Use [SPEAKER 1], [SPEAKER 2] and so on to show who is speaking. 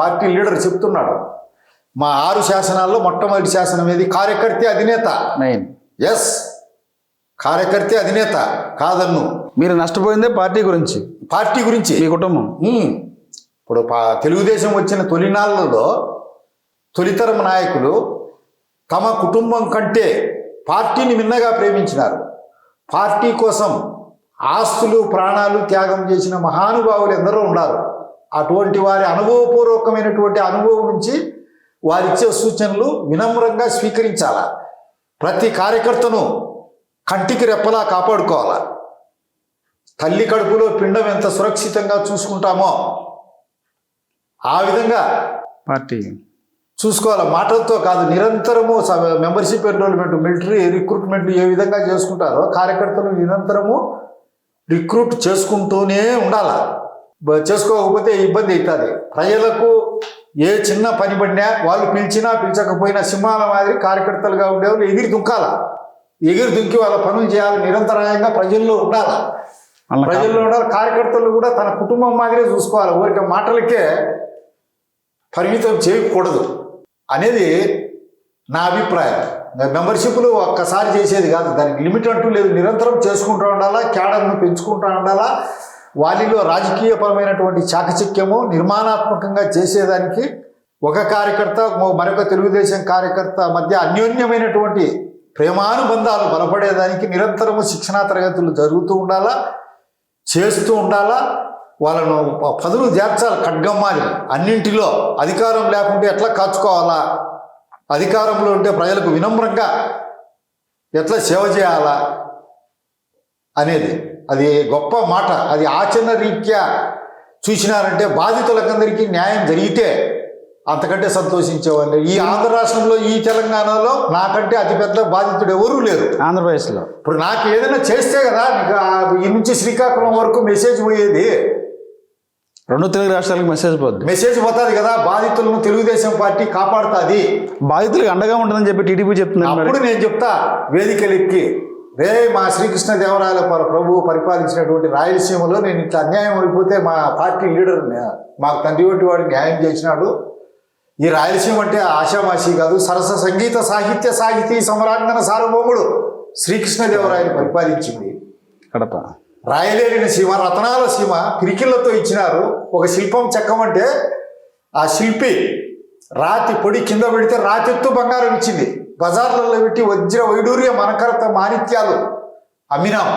[SPEAKER 1] Party leader చెప్తున్నాడు. మా ఆరు శాసనాల్లో మొట్టమొదటి శాసనం ఏది? కార్యకర్త అధినేత.
[SPEAKER 2] మెయిన్
[SPEAKER 1] ఎస్ కార్యకర్త అధినేత. కాదన్ను.
[SPEAKER 2] మీరు నష్టపోయిందే పార్టీ గురించి.
[SPEAKER 1] పార్టీ గురించి.
[SPEAKER 2] మీ కుటుంబం.
[SPEAKER 1] ఇప్పుడు తెలుగుదేశం వచ్చిన తొలినాళ్ళలో తొలితరం నాయకులు తమ కుటుంబం కంటే పార్టీని మిన్నగా ప్రేమించినారు. పార్టీ కోసం ఆస్తులు ప్రాణాలు త్యాగం చేసిన మహానుభావులు ఎందరో ఉన్నారు. అటువంటి వారి అనుభవపూర్వకమైనటువంటి అనుభవం నుంచి వారిచ్చే సూచనలు వినమ్రంగా స్వీకరించాలా? ప్రతి కార్యకర్తను కంటికి రెప్పలా కాపాడుకోవాలా? తల్లి కడుపులో పిండం ఎంత సురక్షితంగా చూసుకుంటామో ఆ విధంగా
[SPEAKER 2] పార్టీ.
[SPEAKER 1] చూసుకోవాలి? మాటలతో కాదు నిరంతరము మెంబర్షిప్ ఎన్రోల్మెంట్ మిలిటరీ రిక్రూట్మెంట్ ఏ విధంగా చేసుకుంటారో కార్యకర్తలు నిరంతరము రిక్రూట్ చేసుకుంటూనే ఉండాల? చేసుకోకపోతే ఇబ్బంది అవుతుంది. ప్రజలకు ఏ చిన్న పని పడినా వాళ్ళు పిలిచినా పిలిచకపోయినా సింహాల మాదిరి కార్యకర్తలుగా ఉండేవాళ్ళు ఎగిరి దుంకాల. ఎగిరి దుంకి వాళ్ళ పనులు చేయాలి. నిరంతరాయంగా ప్రజల్లో ఉండాలి. ప్రజల్లో ఉండాలి. కార్యకర్తలు కూడా తన కుటుంబం మాదిరే చూసుకోవాలి. ఊరికే మాటలకే పరిమితం చేయకూడదు అనేది నా అభిప్రాయం. మెంబర్షిప్లు ఒక్కసారి చేసేది కాదు. దానికి లిమిట్ అంటూ లేదు. నిరంతరం చేసుకుంటూ ఉండాలా? క్యాడర్ను పెంచుకుంటూ ఉండాలా? వాళ్ళలో రాజకీయపరమైనటువంటి చాకచక్యము నిర్మాణాత్మకంగా చేసేదానికి ఒక కార్యకర్త మరొక తెలుగుదేశం కార్యకర్త మధ్య అన్యోన్యమైనటువంటి ప్రేమానుబంధాలు బలపడేదానికి నిరంతరము శిక్షణా తరగతులు జరుగుతూ ఉండాలా చేస్తూ ఉండాలా వాళ్ళను పదులు చేర్చాలి ఖడ్గమ్మాలి. అన్నింటిలో అధికారం లేకుంటే ఎట్లా కాచుకోవాలా? అధికారంలో ఉంటే ప్రజలకు వినమ్రంగా ఎట్లా సేవ చేయాలా? అనేది అది గొప్ప మాట. అది ఆచరణ రీత్యా చూసినారంటే బాధితులకందరికీ న్యాయం జరిగితే అంతకంటే సంతోషించేవాళ్ళు ఈ ఆంధ్ర రాష్ట్రంలో ఈ తెలంగాణలో నాకంటే అతిపెద్ద బాధితుడు ఎవరూ లేరు.
[SPEAKER 2] ఆంధ్రప్రదేశ్లో.
[SPEAKER 1] ఇప్పుడు నాకు ఏదైనా చేస్తే కదా ఈ నుంచి శ్రీకాకుళం వరకు మెసేజ్ పోయేది.
[SPEAKER 2] రెండు తెలుగు రాష్ట్రాలకు మెసేజ్ పోద్ది.
[SPEAKER 1] మెసేజ్ పోతుంది కదా బాధితులను తెలుగుదేశం పార్టీ కాపాడుతుంది.
[SPEAKER 2] బాధితులకు అండగా ఉంటుందని చెప్పి టీడీపీ చెప్తుంది. మరి
[SPEAKER 1] అప్పుడు నేను చెప్తా వేదికలు ఎక్కి రే మా శ్రీకృష్ణ దేవరాయల పర ప్రభువు పరిపాలించినటువంటి రాయలసీమలో నేను ఇట్లా అన్యాయం అయిపోతే మా పార్టీ లీడర్ మాకు తండ్రి వంటి వాడు న్యాయం చేసినాడు. ఈ రాయలసీమ అంటే ఆషామాషి కాదు సరస సంగీత సాహిత్య సాహితీ సమరాంగన సార్వభౌముడు శ్రీకృష్ణదేవరాయలు పరిపాలించింది.
[SPEAKER 2] కడప.
[SPEAKER 1] రాయలేని సీమ రతనాల సీమ పిరికిళ్ళతో ఇచ్చినారు. ఒక శిల్పం చెక్కమంటే ఆ శిల్పి రాతి పొడి కింద పెడితే రాతిత్తు బంగారం ఇచ్చింది. బజార్లలో పెట్టి వజ్ర వైడూర్య మనకరత మాణిత్యాలు అమ్మినాం.